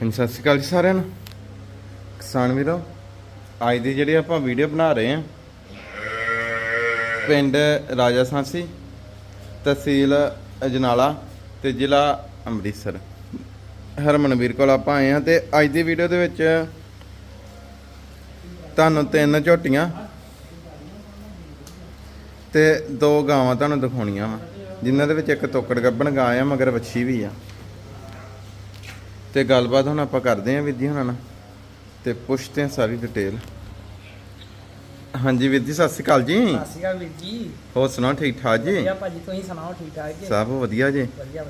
ਹਾਂਜੀ, ਸਤਿ ਸ਼੍ਰੀ ਅਕਾਲ ਜੀ ਸਾਰਿਆਂ ਨੂੰ। ਕਿਸਾਨ ਵੀਰੋ, ਅੱਜ ਦੀ ਜਿਹੜੀ ਆਪਾਂ ਵੀਡੀਓ ਬਣਾ ਰਹੇ ਹਾਂ, ਪਿੰਡ ਰਾਜਾ ਸਾਂਸੀ, ਤਹਿਸੀਲ ਅਜਨਾਲਾ ਤੇ ਜ਼ਿਲ੍ਹਾ ਅੰਮ੍ਰਿਤਸਰ। ਹਰਮਨਵੀਰ ਕੋਲ ਆਪਾਂ ਆਏ ਹਾਂ ਤੇ ਅੱਜ ਦੀ ਵੀਡੀਓ ਦੇ ਵਿੱਚ ਤੁਹਾਨੂੰ ਤਿੰਨ ਝੋਟੀਆਂ ਤੇ ਦੋ ਗਾਵਾਂ ਤੁਹਾਨੂੰ ਦਿਖਾਉਣੀਆਂ ਵਾ, ਜਿਨ੍ਹਾਂ ਦੇ ਵਿੱਚ ਇੱਕ ਤੋਕੜ ਗੱਬਣ ਗਾਂ ਆ, ਮਗਰ ਵੱਛੀ ਵੀ ਆ। ਤੇ ਗੱਲਬਾਤ ਹੁਣ ਆਪਾਂ ਕਰਦੇ ਆਂ ਜੀ ਹੁਣਾਂ ਨਾਲ ਤੇ ਪੁੱਛਦੇ ਆਂ ਸਾਰੀ ਡਿਟੇਲ ਹਾਂਜੀ ਵੀਰ ਜੀ ਸਤਿ ਸ਼੍ਰੀ ਅਕਾਲ ਜੀ। ਸਤਿ ਸ਼੍ਰੀ ਅਕਾਲ ਵੀਰ ਜੀ। ਹੋਰ ਸੁਣਾਓ ਠੀਕ ਠਾਕ ਜੀ? ਵਧੀਆ ਭਾਜੀ ਤੁਸੀਂ ਸੁਣਾਓ ਠੀਕ ਠਾਕ ਜੀ? ਸਭ ਵਧੀਆ ਜੀ।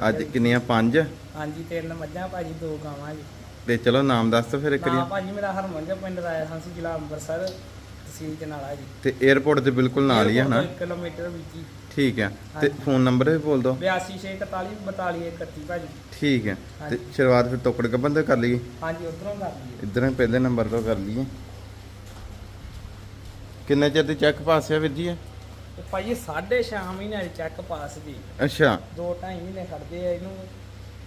ਅੱਜ ਜੀ। ਕਿੰਨੀਆਂ ਪੰਜ? ਹਾਂਜੀ ਤਿੰਨ ਮੱਝਾਂ ਭਾਜੀ ਦੋ ਗਾਵਾਂ ਜੀ। ਤੇ ਚਲੋ ਨਾਮ ਦੱਸ ਦਿਓ ਫਿਰ ਇੱਕ ਨਾ ਵਾਰੀ ਭਾਜੀ ਮੇਰਾ ਹਰਮਨ ਜੋ ਪਿੰਡ ਰਾਇਆ ਸੰਸੀ ਜ਼ਿਲ੍ਹਾ ਅੰਮ੍ਰਿਤਸਰ ਤਹਿਸੀਲ ਜਨਾਲਾ ਜੀ। ਤੇ 에어ਪੋਰਟ ਦੇ ਬਿਲਕੁਲ ਨਾਲ ਹੀ ਆ ਹਨਾ? 1 ਕਿਲੋਮੀਟਰ ਵਿੱਚ ਹੀ। ਠੀਕ ਹੈ। ਤੇ ਹਾਂਜੀ। ਫੋਨ ਨੰਬਰ ਵੀ ਬੋਲ ਦਿਓ। 8241 42 31 ਭਾਜੀ। ਠੀਕ ਹੈ। ਤੇ ਹਾਂਜੀ। ਸ਼ੁਰੂਆਤ ਫਿਰ ਤੋਕੜ ਗੱਬਣ ਤੋਂ ਕਰ ਲਈਏ। ਹਾਂਜੀ ਉਧਰੋਂ ਕਰ ਲਈਏ। ਇਧਰੋਂ ਪਹਿਲੇ ਨੰਬਰ ਤੋਂ ਕਰ ਲਈਏ। ਕਿੰਨੇ ਚਿਰ ਦੀ ਚੈੱਕ ਪਾਸ ਆ ਵੀਰ ਜੀ ਇਹ? ਤੇ ਭਾਜੀ 6.5 ਮਹੀਨੇ ਦੀ ਚੈੱਕ ਪਾਸ ਜੀ। ਅੱਛਾ। 2.5 ਮਹੀਨੇ ਖੜਦੇ ਆ ਇਹਨੂੰ।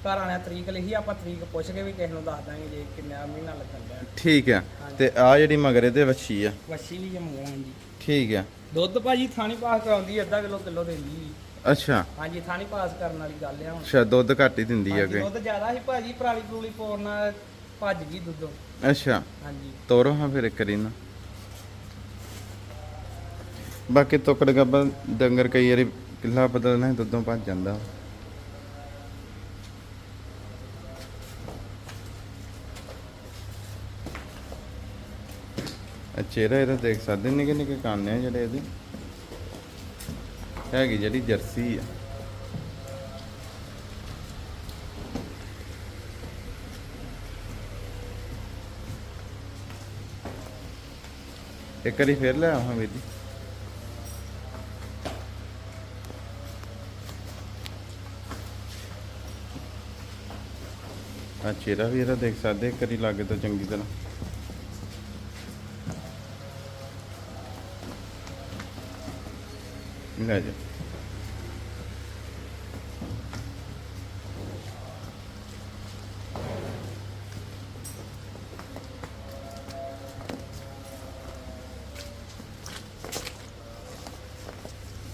ਘਰ ਵਾਲਿਆਂ ਤਰੀਕ ਲਿਖੀ ਆਪਾਂ ਤਰੀਕ ਪੁੱਛ ਕੇ ਵੀ ਕਿਸੇ ਨੂੰ ਦੱਸ ਦਾਂਗੇ ਜੇ ਕਿੰਨਾ ਮਹੀਨਾ ਲੱਗਣ ਦਾ ਠੀਕ ਹੈ। ਤੇ ਆ ਜਿਹੜੀ ਮਗਰ ਇਹਦੇ ਵੱਛੀ ਆ। ਵੱਛੀ ਲਈ ਜਮੂਆਂ ਜੀ ਠੀਕ ਹੈ। ਦੁੱਧ ਭਾਜੀ ਥਾਣੀ ਪਾਸ ਕਰਾਉਂਦੀ ਅੱਧਾ ਕਿਲੋ ਕਿਲੋ ਦਿੰਦੀ। ਅੱਛਾ। ਹਾਂਜੀ ਥਾਣੀ ਪਾਸ ਕਰਨ ਵਾਲੀ ਗੱਲ ਆ ਹੁਣ। ਅੱਛਾ ਦੁੱਧ ਘੱਟ ਹੀ ਦਿੰਦੀ ਆ ਹਾਂਜੀ, ਦੁੱਧ ਜ਼ਿਆਦਾ ਸੀ ਭਾਜੀ ਪਰਾਲੀ ਪਰੂਲੀ ਪਾਉਣ ਨਾਲ ਭੱਜ ਗਈ ਦੁੱਧੋਂ। ਅੱਛਾ। ਹਾਂਜੀ। ਤੋਰੋ ਹਾਂ ਫਿਰ ਇੱਕ ਵਾਰੀ ਨਾ। ਬਾਕੀ ਤੋਕੜ ਗੱਬਾ ਡੰਗਰ ਕਈ ਵਾਰੀ ਕਿੱਲਾ ਬਦਲਣਾ ਦੁੱਧੋਂ ਭੱਜ ਜਾਂਦਾ। ਆ ਚਿਹਰਾ ਇਹਦਾ ਦੇਖ ਸਕਦੇ ਨਿੱਕੇ ਨਿੱਕੇ ਕੰਨ ਆ ਜਿਹੜੇ ਇਹਦੇ। ਹੈਗੀ ਜਿਹੜੀ ਜਰਸੀ ਆ। ਇੱਕ ਵਾਰੀ ਫੇਰ ਲੈ ਆਵਾਂ ਵੀਰ ਜੀ। ਆ ਚਿਹਰਾ ਵੀ ਇਹਦਾ ਦੇਖ ਸਕਦੇ, ਇੱਕ ਵਾਰੀ ਲਾਗੇ ਤਾਂ ਚੰਗੀ ਤਰ੍ਹਾਂ। ਲੈ ਜਾ।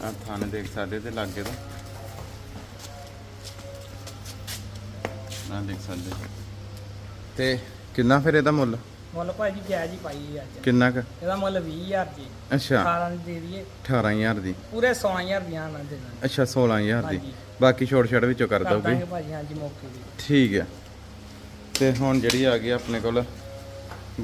ਆ ਥਾਣੇ ਦੇਖ ਸਕਦੇ ਤੇ ਲਾਗੇ ਤੋਂ। ਨਾ ਦੇਖ ਸਕਦੇ। ਤੇ ਕਿੰਨਾ ਫਿਰ ਇਹਦਾ ਮੁੱਲ? ਮੁੱਲ ਭਾਜੀ ਜਾਇਜ਼ ਹੀ ਪਾਈ ਅੱਜ। ਕਿੰਨਾ ਕ? ਇਹਦਾ ਮੁੱਲ 20000 ਜੀ। ਅੱਛਾ। 18 ਦੀ ਦੇ ਦਈਏ। 18000 ਦੀ। ਪੂਰੇ 16000 ਦੀਆਂ ਨਾ ਦੇ ਦਾਂਗੇ ਅੱਛਾ 16000 ਦੀ। ਹਾਂਜੀ। ਬਾਕੀ ਛੋੜ ਛੜ ਵਿੱਚੋਂ ਕਰ ਕਰ ਦੋਗੇ? ਦਾਂਗੇ ਭਾਜੀ ਹਾਂਜੀ ਮੌਕੇ ਦੀ ਠੀਕ ਹੈ ਤੇ ਹੁਣ ਜਿਹੜੀ ਆ ਗਈ ਆਪਣੇ ਕੋਲ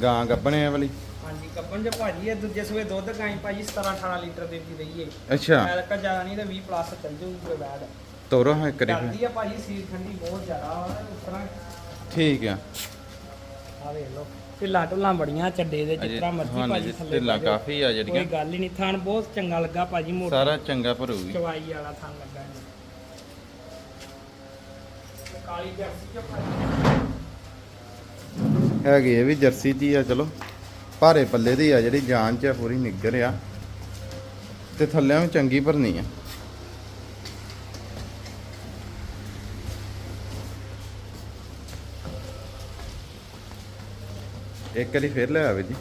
ਗਾਂ ਗੱਬਣੇ ਆ ਵਾਲੀ। ਹਾਂਜੀ ਕੱਪਣ ਜੇ ਭਾਜੀ ਇਹ ਦੂਜੇ ਸਵੇ ਦੁੱਧ ਗਾਈ ਭਾਜੀ 17 18 ਲੀਟਰ ਦੇਦੀ ਰਹੀਏ ਅੱਛਾ। ਐਲਕਾ ਜ਼ਿਆਦਾ ਨਹੀਂ ਤੇ 20 ਪਲੱਸ ਚੱਲ ਕੋਈ ਬੈਡ ਤੋਰੋ ਹਾਂ ਕਰੀ ਕਰਦੀ ਆ ਭਾਜੀ ਸੀਰ ਠੰਡੀ ਬਹੁਤ ਜ਼ਿਆਦਾ ਵਾ ਉਸ ਤਰ੍ਹਾਂ। ਠੀਕ ਆ। ਆ ਵੇਖ ਲਓ। ਢਿੱਲਾਂ ਢੁੱਲਾਂ ਬੜੀਆਂ ਚੱਡੇ ਦੇ ਜਿਸ ਤਰ੍ਹਾਂ ਮਰਜ਼ੀ ਭਾਜੀ ਥੱਲੇ ਢਿੱਲਾਂ ਪਾ ਦਿਓ। ਕਾਫੀ ਆ ਕੋਈ ਜਿਹੜੀਆਂ ਗੱਲ ਹੀ ਨਹੀਂ ਥਾਨ ਬਹੁਤ ਚੰਗਾ ਲੱਗਾ ਭਾਜੀ ਮੋਟਾ। ਸਾਰਾ ਚੰਗਾ ਭਰੂਗੀ। ਚਵਾਈ ਵਾਲਾ ਥਾਨ ਲੱਗਾ। ਤੇ ਕਾਲੀ ਜਰਸੀ ਚ ਭਾਜੀ। ਹੈਗੀ ਇਹ ਵੀ ਜਰਸੀ ਦੀ ਆ ਚਲੋ। ਭਾਰੇ ਪੱਲੇ ਦੀ ਆ ਜਿਹੜੀ ਜਾਨ ਚ ਆ, ਪੂਰੀ ਨਿੱਗਰ ਆ। ਤੇ ਥੱਲਿਆਂ ਵੀ ਚੰਗੀ ਭਰਨੀ ਆ। ਇੱਕ ਵਾਰੀ ਫੇਰ ਲੈ ਆਵੇ ਜੀ।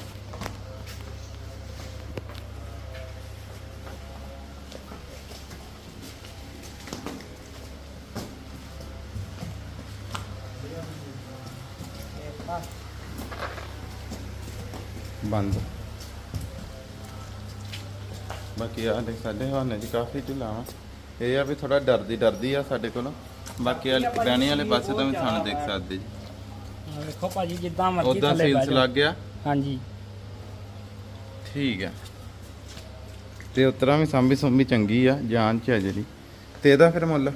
ਬੰਦ। ਬਾਕੀ ਆ ਦੇਖ ਸਾਡੇ ਹਾਨੇ ਜੀ ਕਾਫੀ ਢਿੱਲਾ ਵਾ। ਇਹ ਆ ਵੀ ਥੋੜਾ ਡਰਦੀ ਡਰਦੀ ਆ ਸਾਡੇ ਕੋਲ। ਬਾਕੀ ਆ ਟਿਕਾਣੇ ਵਾਲੇ ਪਾਸੇ ਤਾਂ ਵੀ ਥਾਣ ਦੇਖ ਸਕਦੇ ਜੀ। ਵੇਖੋ ਭਾਜੀ ਜਿੱਦਾਂ ਮਰਜ਼ੀ ਉਦਾਂ ਥੱਲੇ ਬਹਿ ਸੀਲਸ ਜਾਓ। ਲੱਗ ਗਿਆ? ਹਾਂਜੀ। ਠੀਕ ਹੈ। ਤੇ ਉਤਰਾ ਵੀ ਸੰਭੀ ਸੰਭੀ ਚੰਗੀ ਆ ਜਾਨ ਚ ਆ ਜਿਹੜੀ। ਤੇ ਇਹਦਾ ਫਿਰ ਮੁੱਲ?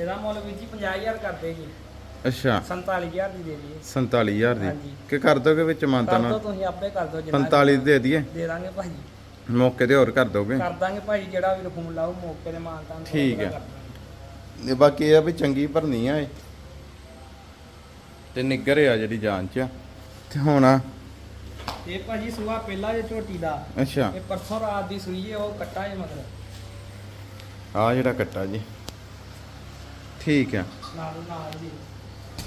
ਇਹਦਾ ਮੁੱਲ ਵੀਰ ਜੀ 50000 ਕਰਦੇ ਜੀ। ਅੱਛਾ। 47000 ਦੀ ਦੇ ਦਈਏ। 47000 ਦੀ? ਹਾਂਜੀ। ਕਿ ਕਰ ਦੋਗੇ ਵਿੱਚ ਮਾਨਤਾ ਕਰ ਦੋ ਨਾਲ? ਤੁਸੀਂ ਆਪੇ ਕਰ ਦੋ ਜਿੰਨਾ 45 ਦੇ ਦਈਏ? ਦੇ ਦਾਂਗੇ ਭਾਜੀ। ਮੌਕੇ ਤੇ ਹੋਰ ਕਰ ਦੋਗੇ? ਕਰ ਦਾਂਗੇ ਭਾਜੀ ਜਿਹੜਾ ਵੀ ਫੋਨ ਲਾਓ ਮੌਕੇ ਦੇ ਮਾਨਤਾਂ ਨੂੰ ਠੀਕ ਹੈ। ਇਹ ਬਾਕੀ ਇਹ ਆ ਵੀ ਚੰਗੀ ਭਰਨੀ ਆ ਇਹ। ਤੇ ਨਿੱਗਰ ਆ ਜਿਹੜੀ ਜਾਨ ਚ ਆ। ਤੇ ਹੁਣ ਆ। ਇਹ ਭਾਜੀ ਸੂਆ ਪਹਿਲਾ ਜੇ ਝੋਟੀ ਦਾ ਅੱਛਾ। ਇਹ ਪਰਸੋਂ ਰਾਤ ਦੀ ਸੂਈ ਹੈ ਉਹ ਕੱਟਾ ਜੇ ਮਤਲਬ ਆ ਜਿਹੜਾ ਕੱਟਾ ਜੀ। ਠੀਕ ਆ। ਨਾਲ ਨਾਲ ਜੀ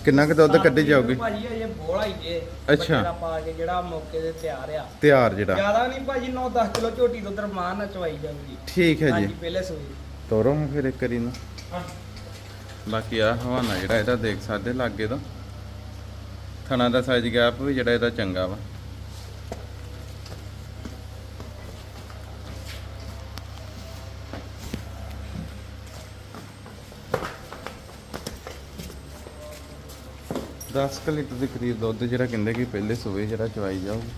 ਕਿੰਨਾ ਕੁ ਦੁੱਧ ਕੱਢੀ ਜਾਊਗੀ? ਭਾਜੀ ਅਜੇ ਬੋਲਾ ਹੀ ਜੇ ਅੱਛਾ। ਬੱਚੇ ਦਾ ਪਾ ਕੇ ਜਿਹੜਾ ਮੌਕੇ ਦੇ ਤਿਆਰ ਆ। ਤਿਆਰ ਜਿਹੜਾ। ਜ਼ਿਆਦਾ ਨਹੀਂ ਭਾਜੀ 9-10 ਕਿਲੋ ਝੋਟੀ ਦੁੱਧ ਰਮਾਨ ਨਾਲ ਚਵਾਈ ਜਾਊਗੀ। ਠੀਕ ਹੈ ਹਾਂਜੀ ਜੀ ਪਹਿਲੇ ਸੂਈ। ਤੋਰੋ ਫਿਰ ਇੱਕ ਵਾਰੀ ਨੂੰ ਬਾਕੀ ਆ ਹਵਾਨਾ ਜਿਹੜਾ ਇਹਦਾ ਦੇਖ ਸਕਦੇ ਲਾਗੇ ਦਾ ਥਣਾ ਦਾ ਸਾਈਜ਼ ਗੈਪ ਵੀ ਜਿਹੜਾ ਇਹਦਾ ਚੰਗਾ ਵਾ। ਦਸ ਕੁ ਲੀਟਰ ਦੇ ਕਰੀਬ ਦੁੱਧ ਜਿਹੜਾ ਕਹਿੰਦੇ ਕਿ ਪਹਿਲੇ ਸੂਏ ਜਿਹੜਾ ਚਵਾਈ ਜਾਊਗੀ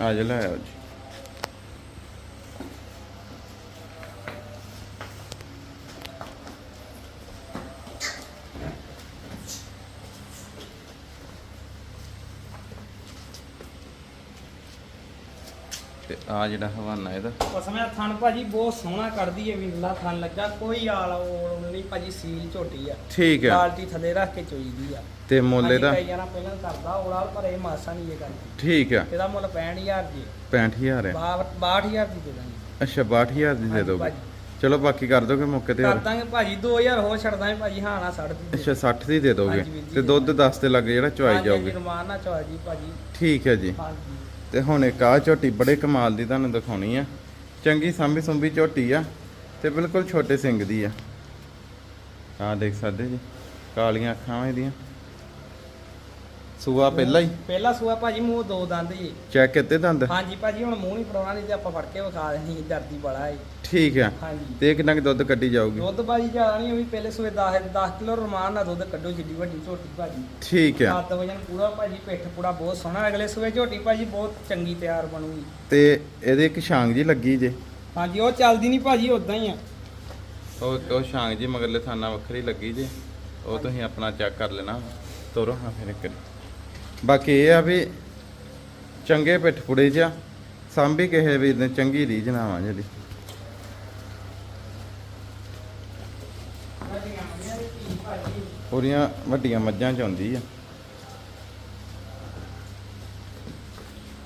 ਆ ਜਾ ਲੈ ਆਓ ਜੀ ਤੇ ਆ ਜਿਹੜਾ ਹਵਾਨਾ ਇਹਦਾ। ਪਸਮਿਆ ਥਣ ਭਾਜੀ ਬਹੁਤ ਸੋਹਣਾ ਕੱਢਦੀ ਹੈ ਵਿੰਗਲਾ ਥਣ ਲੱਗਾ। ਕੋਈ ਆਲ ਉਹ ਨਹੀਂ ਭਾਜੀ ਸੀਲ ਝੋਟੀ ਆ। ਠੀਕ ਹੈ ਬਾਲਟੀ ਥੱਲੇ ਰੱਖ ਕੇ ਚੋਈਦੀ ਆ। ਤੇ ਮੁੱਲ ਇਹਦਾ? ਜਣਾ ਪਹਿਲਾਂ ਕਰਦਾ ਔਲਾਲ ਪਰ ਇਹ ਮਾਸਾ ਨਹੀਂ ਇਹ ਕਰਦੀ। ਠੀਕ ਹੈ ਇਹਦਾ ਮੁੱਲ 65000 ਜੀ 65000 ਹੈ 62000 ਦੀ ਦੇ ਦਾਂਗੇ। ਅੱਛਾ 62000 ਦੀ ਦੇ ਹਾਂਜੀ ਦੋਗੇ। ਚਲੋ ਬਾਕੀ ਕਰ ਦੋਗੇ ਮੌਕੇ ਤੇ ਕਰ ਦਾਂਗੇ ਭਾਜੀ 2000 ਹੋਰ ਛੱਡ ਦਾਂਗੇ ਭਾਜੀ ਹਾਂ ਨਾ 60 ਦੀ ਅੱਛਾ 60 ਦੀ ਦੇ ਦੋਗੇ। ਹਾਂਜੀ ਤੇ ਦੁੱਧ 10 ਤੇ ਲੱਗ ਜਿਹੜਾ ਚਵਾਈ ਜਾਊਗੀ। ਰਮਾਨ ਨਾ ਚਵਾ ਜੀ ਭਾਜੀ। ਠੀਕ ਹੈ ਜੀ। ਹਾਂਜੀ। ਤੇ ਹੁਣ ਇੱਕ ਆ ਝੋਟੀ ਬੜੇ ਕਮਾਲ ਦੀ ਤੁਹਾਨੂੰ ਦਿਖਾਉਣੀ ਆ। ਚੰਗੀ ਸਾਂਭੀ ਸੁੰਭੀ ਝੋਟੀ ਆ ਤੇ ਬਿਲਕੁਲ ਛੋਟੇ ਸਿੰਘ ਦੀ ਆ। ਆ ਦੇਖ ਸਕਦੇ ਜੀ, ਕਾਲੀਆਂ ਅੱਖਾਂ ਵਾ ਇਹਦੀਆਂ। ਸੂਆ ਪਹਿਲਾਂ ਹੀ? ਪਹਿਲਾ ਸੂਆ ਭਾਜੀ ਮੂੰਹ ਦੋ ਦੰਦ ਜੀ ਚੈੱਕ ਕੀਤੇ ਦੰਦ? ਹਾਂਜੀ ਭਾਜੀ ਹੁਣ ਮੂੰਹ ਨਹੀਂ ਫੜਾਉਣਾ ਨਹੀਂ ਤੇ ਆਪਾਂ ਫੜ ਕੇ ਵਿਖਾ ਦੇਣੀ ਦਰਦੀ ਬੜਾ ਹੈ ਠੀਕ ਆ। ਹਾਂਜੀ। ਤੇ ਕਿੰਨਾ ਕੁ ਦੁੱਧ ਕੱਢੀ ਜਾਊਗੀ? ਦੁੱਧ ਭਾਜੀ ਜ਼ਿਆਦਾ ਨਹੀਂ ਉਹ ਵੀ ਪਹਿਲੇ ਸੂਏ 10 10 ਕਿਲੋ ਰਮਾਨ ਨਾਲ ਦੁੱਧ ਕੱਢੋ ਜਿੱਡੀ ਵੱਡੀ ਝੋਟੀ ਭਾਜੀ। ਠੀਕ ਆ। 7 ਵਜਨ ਪੂਰਾ ਭਾਜੀ ਪਿੱਠ ਪੂੜਾ ਬਹੁਤ ਸੋਹਣਾ। ਅਗਲੇ ਸੂਏ ਝੋਟੀ ਭਾਜੀ ਬਹੁਤ ਚੰਗੀ ਤਿਆਰ ਬਣੂਗੀ। ਤੇ ਇਹਦੇ ਇੱਕ ਛਾਂਗ ਜੀ ਲੱਗੀ ਜੇ। ਹਾਂਜੀ ਉਹ ਚੱਲਦੀ ਨਹੀਂ ਭਾਜੀ ਉਦਾਂ ਹੀ ਆ। ਉਹ ਉਹ ਛਾਂਗ ਜੀ ਮਗਰਲੇ ਥਾਨਾ ਵੱਖਰੀ ਲੱਗੀ ਜੇ। ਉਹ ਤੁਸੀਂ ਆਪਣਾ ਚੈੱਕ ਕਰ ਲੈਣਾ। ਤੋਰੋ ਹਾਂ ਫਿਰ ਇੱਕ ਵਾਰੀ। ਬਾਕੀ ਇਹ ਆ ਵੀ ਚੰਗੇ ਪਿੱਠ ਪੁੜੇ ਚ ਆ, ਸਾਂਭੀ ਕਿਸੇ ਵੀਰ ਨੇ ਚੰਗੀ ਰੀਝ ਨਾ ਵਾ ਜਿਹੜੀ। ਪੂਰੀਆਂ ਵੱਡੀਆਂ ਮੱਝਾਂ ਚ ਆਉਂਦੀ ਆ।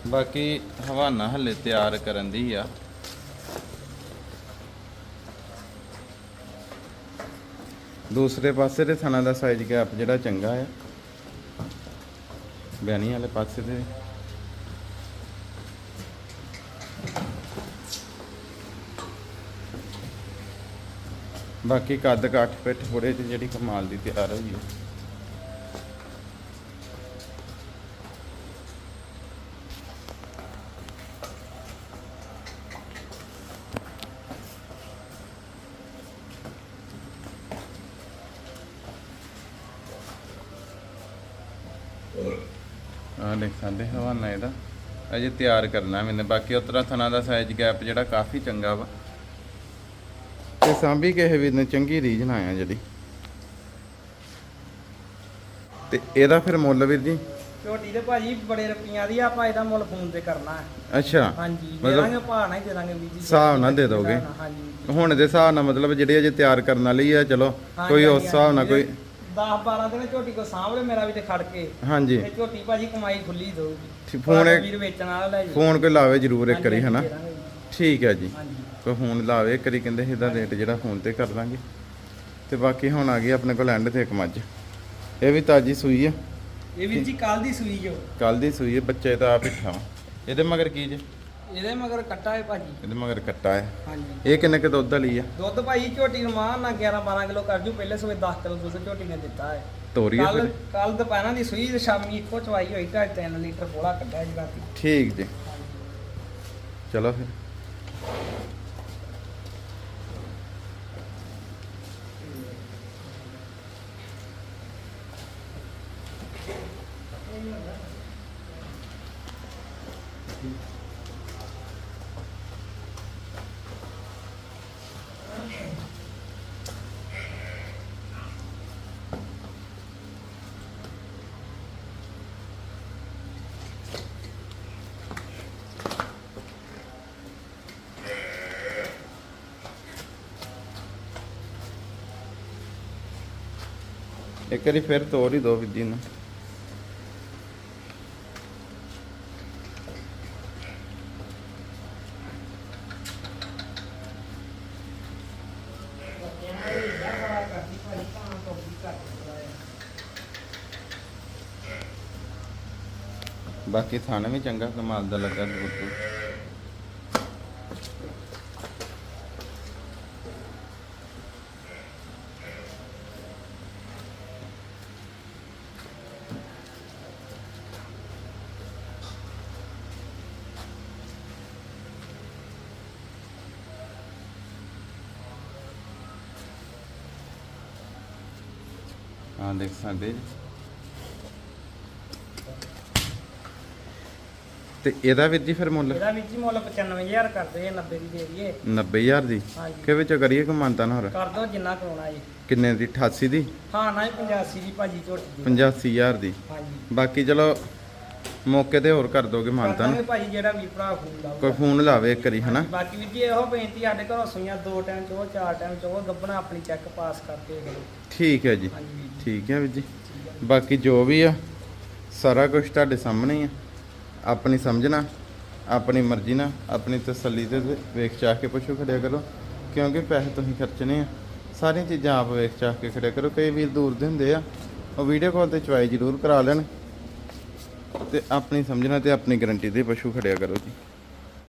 ਬਾਕੀ ਹਵਾਨਾ ਹੱਲੇ ਤਿਆਰ ਕਰਨ ਦੀ ਆ। ਦੂਸਰੇ ਪਾਸੇ ਦੇ ਥਣਾ ਦਾ ਸਾਈਜ਼ ਗੈਪ ਜਿਹੜਾ ਚੰਗਾ ਆ। ਬਿਆਨੀ ਵਾਲੇ ਪਾਸੇ ਦੇ ਬਾਕੀ ਕੱਦ ਕੱਠ ਪਿੱਠ ਥੋੜੇ ਤੇ ਜਿਹੜੀ ਕਮਾਲ ਦੀ ਤਿਆਰ ਹੋਈ ਹੈ। ਸਕਦੇ ਹਵਾਨਾ ਇਹਦਾ ਅਜੇ ਤਿਆਰ ਕਰਨਾ ਮੈਨੇ ਬਾਕੀ ਉਤਰਾ ਥਣਾ ਦਾ ਸਾਈਜ਼ ਗੈਪ ਜਿਹੜਾ ਕਾਫੀ ਚੰਗਾ ਵਾ। ਤੇ ਸਾਂਭੀ ਕਿਸੇ ਵੀਰ ਨੇ ਚੰਗੀ ਰੀਝ ਨਾ ਆ ਜਿਹੜੀ। ਤੇ ਇਹਦਾ ਫਿਰ ਮੁੱਲ ਵੀਰ ਜੀ? ਝੋਟੀ ਦੇ ਭਾਜੀ ਬੜੇ ਰੁਪਈਆਂ ਦੀ ਆਪਾਂ ਇਹਦਾ ਮੁੱਲ ਫੋਨ ਤੇ ਕਰਨਾ ਹੈ। ਅੱਛਾ। ਹਾਂਜੀ ਦੇ ਮਤਲਬ ਦਾਂਗੇ ਭਾਅ ਨਾਲ ਹੀ ਦੇ ਦਾਂਗੇ ਵੀਰ ਜੀ। ਹਿਸਾਬ ਨਾਲ ਦੇ ਦੋਗੇ? ਹਾਂਜੀ। ਹੁਣ ਦੇ ਹਿਸਾਬ ਨਾਲ ਮਤਲਬ ਜਿਹੜੇ ਅਜੇ ਤਿਆਰ ਕਰਨ ਵਾਲੀ ਆ ਚਲੋ ਕੋਈ ਉਸ ਹਿਸਾਬ ਨਾਲ ਕੋਈ 10 12 ਦਿਨ ਝੋਟੀ ਕੋ ਸਾਹਮਣੇ ਮੇਰਾ ਵੀ ਤੇ ਖੜ ਕੇ। ਹਾਂਜੀ। ਤੇ ਝੋਟੀ ਭਾਜੀ ਕਮਾਈ ਖੁੱਲੀ ਦਊਗੀ ਠੀਕ, ਫੋਨ ਪਰ ਇੱਕ- ਵੀਰ ਵੇਚਣ ਵਾਲਾ ਲੈ ਜੀ ਫੋਨ ਕੋਈ ਲਾਵੇ ਜ਼ਰੂਰ ਇੱਕ ਹਾਂਜੀ, ਵਾਰੀ ਹਨਾ? ਦੇ ਦਾਂਗੇ ਜੀ। ਠੀਕ ਹੈ ਜੀ। ਹਾਂਜੀ। ਕੋਈ ਫੋਨ ਲਾਵੇ ਇੱਕ ਵਾਰੀ ਕਹਿੰਦੇ ਇਹਦਾ ਰੇਟ ਜਿਹੜਾ ਫੋਨ ਤੇ ਕਰ ਤੇ ਬਾਕੀ ਹੁਣ ਆ ਗਈ ਆਪਣੇ ਕੋਲ ਐਂਡ ਤੇ ਇੱਕ ਮੱਝ। ਇਹ ਵੀ ਤਾਜੀ ਸੂਈ ਆ। ਇਹ ਵੀਰ ਜੀ ਕੱਲ ਦੀ ਸੂਈ ਜੋ ਕੱਲ ਦੀ ਸੂਈ ਹੈ ਬੱਚੇ ਤਾਂ ਆਪ ਇੱਠਾ ਵਾ ਇਹਦੇ ਮਗਰ ਕੀ ਜੇ? ਇਹਦੇ ਮਗਰ ਕੱਟਾ ਹੈ ਭਾਜੀ। ਇਹਦੇ ਮਗਰ ਕੱਟਾ ਹੈ। ਹਾਂਜੀ। ਇਹ ਕਿੰਨੇ ਕੁ ਦੁੱਧ ਵਾਲੀ ਆ? ਦੁੱਧ ਭਾਜੀ ਝੋਟੀ ਨੂੰ ਮਾਂ ਨਾ 11 12 ਕਿਲੋ ਕਰ ਜੂ। ਪਹਿਲੇ ਸਵੇਰ 10 ਕਿਲੋ ਦੁੱਧ ਝੋਟੀ ਨੇ ਦਿੱਤਾ ਹੈ। ਤੋਰੀ ਆ ਕੱਲ ਕੱਲ ਦੁਪਹਿਰਾਂ ਦੀ ਸੂਈ ਤੇ ਸ਼ਾਮੀ ਇੱਕੋ ਚਵਾਈ ਹੋਈ ਢਾਈ 3 ਲੀਟਰ ਬੋਲਾ ਕੱਢਿਆ ਜੀ ਰਾਤੀ। ਠੀਕ ਜੀ। ਚਲੋ ਫਿਰ। ਇੱਕ ਵਾਰੀ ਫਿਰ ਤੋੜ ਹੀ ਦੋ ਵਿੱਦੀ ਨੂੰ। ਬਾਕੀ ਥਾਣਾ ਵੀ ਚੰਗਾ ਕਮਾਲ ਦਾ ਲੱਗਾ ਦੂਰ ਹਾਂ ਦੇਖ ਸਕਦੇ ਜੀ। ਤੇ ਇਹਦਾ ਵੀਰ ਜੀ ਫਿਰ ਮੁੱਲ? ਇਹਦਾ ਵਿੱਚ ਹੀ ਮੁੱਲ 95000 ਕਰਦੇ ਆ 90 ਦੀ ਦੇ ਦਈਏ। 90000 ਦੀ? ਹਾਂਜੀ। ਕਿ ਵਿੱਚ ਕਰੀਏ ਕਿ ਮੰਨਤਾ ਨਾ ਹੋਰ? ਕਰ ਦੋ ਜਿੰਨਾ ਕਰਾਉਣਾ ਜੀ। ਕਿੰਨੇ ਦੀ? 88 ਦੀ? ਹਾਂ ਨਾ 85 ਦੀ ਭਾਜੀ ਝੋਟੀ ਦੀ। 85000 ਦੀ। ਹਾਂਜੀ। ਬਾਕੀ ਚਲੋ ਮੌਕੇ ਤੇ ਹੋਰ ਕਰ ਦੋਗੇ ਮੰਨਤਾ ਨਾ ਭਾਜੀ ਜਿਹੜਾ ਵੀ ਭਰਾ ਫੋਨ ਕੋਈ ਫੋਨ ਲਾਵੇ ਇੱਕ ਵਾਰੀ ਹਨਾ? ਬਾਕੀ ਵੀ ਜੀ ਇਹੋ ਬੇਨਤੀ ਸਾਡੇ ਘਰੋਂ ਸੂਈਆਂ ਦੋ ਟਾਈਮ ਚੋ ਚਾਰ ਟਾਈਮ ਚੋ ਗੱਬਣਾ ਆਪਣੀ ਚੈੱਕ ਪਾਸ ਕਰਕੇ ਕਰੋ ਠੀਕ ਹੈ ਜੀ। ਠੀਕ ਹੈ ਵੀਰ ਜੀ। ਬਾਕੀ ਜੋ ਵੀ ਆ ਸਾਰਾ ਕੁਝ ਤੁਹਾਡੇ ਸਾਹਮਣੇ ਆ। ਆਪਣੀ ਸਮਝਣਾ ਆਪਣੀ ਮਰਜ਼ੀ ਨਾਲ ਆਪਣੀ ਤਸੱਲੀ ਤੇ ਵੇਖ ਚਾਹ ਕੇ ਪਸ਼ੂ ਖੜਿਆ ਕਰੋ। ਕਿਉਂਕਿ ਪੈਸੇ ਤੁਸੀਂ ਖਰਚਣੇ ਆ। ਸਾਰੀਆਂ ਚੀਜ਼ਾਂ ਆਪ ਵੇਖ ਚਾਹ ਕੇ ਖੜਿਆ ਕਰੋ। ਕਈ ਵੀਰ ਦੂਰ ਦੇ ਹੁੰਦੇ ਆ। ਉਹ ਵੀਡੀਓ ਕਾਲ ਤੇ ਚੁਆਈ ਜ਼ਰੂਰ ਕਰਾ ਲੈਣ। ਤੇ ਆਪਣੀ ਸਮਝਣਾ ਤੇ ਆਪਣੀ ਗਰੰਟੀ ਦੇ ਪਸ਼ੂ ਖੜਿਆ ਕਰੋ ਜੀ।